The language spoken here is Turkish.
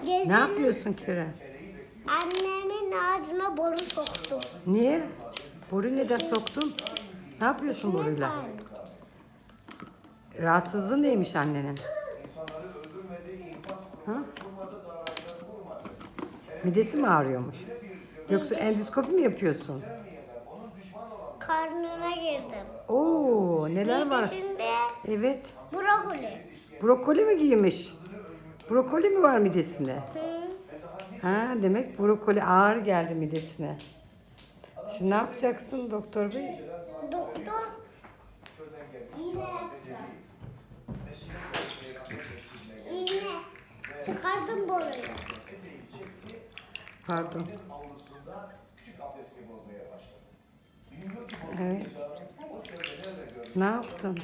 Teyzemin, Ne yapıyorsun Kerem? Annemin ağzına boru soktu. Niye? Boru neden soktun? Ne yapıyorsun boruyla? Rahatsızlığın neymiş annenin? Ha? Midesi mi ağrıyormuş? Yoksa endoskopi mi yapıyorsun? Karnına girdim. Oo neler var? Midesinde Evet. brokoli. Brokoli mi giymiş? Brokoli mi var midesinde? Ha demek brokoli ağır geldi midesine. Şimdi ne yapacaksın doktor bey? Doktor iğne yaptı. İğne. Çıkardım boruyu. Pardon. Evet. Ne yaptın?